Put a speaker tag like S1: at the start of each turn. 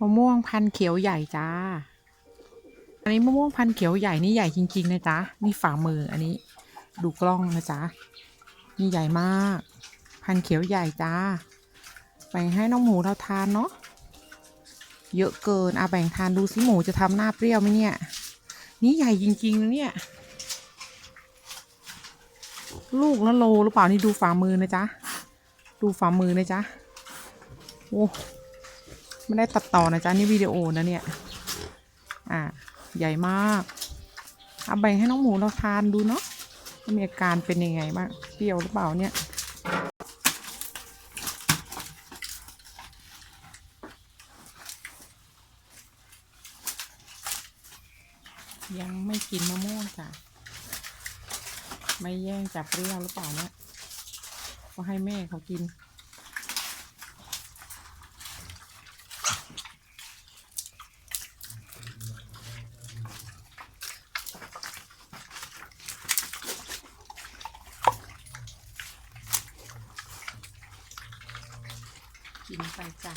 S1: มะม่วงพันเขียวใหญ่จ้า อันนี้มะม่วงพันเขียวใหญ่นี่ใหญ่จริงๆนะจ๊ะ นี่ฝ่ามืออันนี้ ดูกล้องนะจ๊ะ นี่ใหญ่มาก พันเขียวใหญ่จ้า แบ่งให้น้องหมูเราทานเนาะ เยอะเกินอะแบ่งทานดูสิหมูจะทำหน้าเปรี้ยวไหมเนี่ย นี่ใหญ่จริงๆนะเนี่ย ลูกละโลหรือเปล่านี่ดูฝ่ามือนะจ๊ะ ดูฝ่ามือนะจ๊ะ โอ้ ไม่ได้ตัดต่อนะจ๊ะนี่วิดีโอนะเนี่ย อ่า ใหญ่มากเอาแบ่งให้น้องหมูเราทานดูเนาะว่ามีอาการเป็นยังไงบ้างเปรี้ยวหรือเปล่าเนี่ยยังไม่กินมะม่วงจ้ะ ไม่แย่งจับเปรี้ยวหรือเปล่าเนี่ย ก็ให้แม่เขากิน กินไปจ้ะ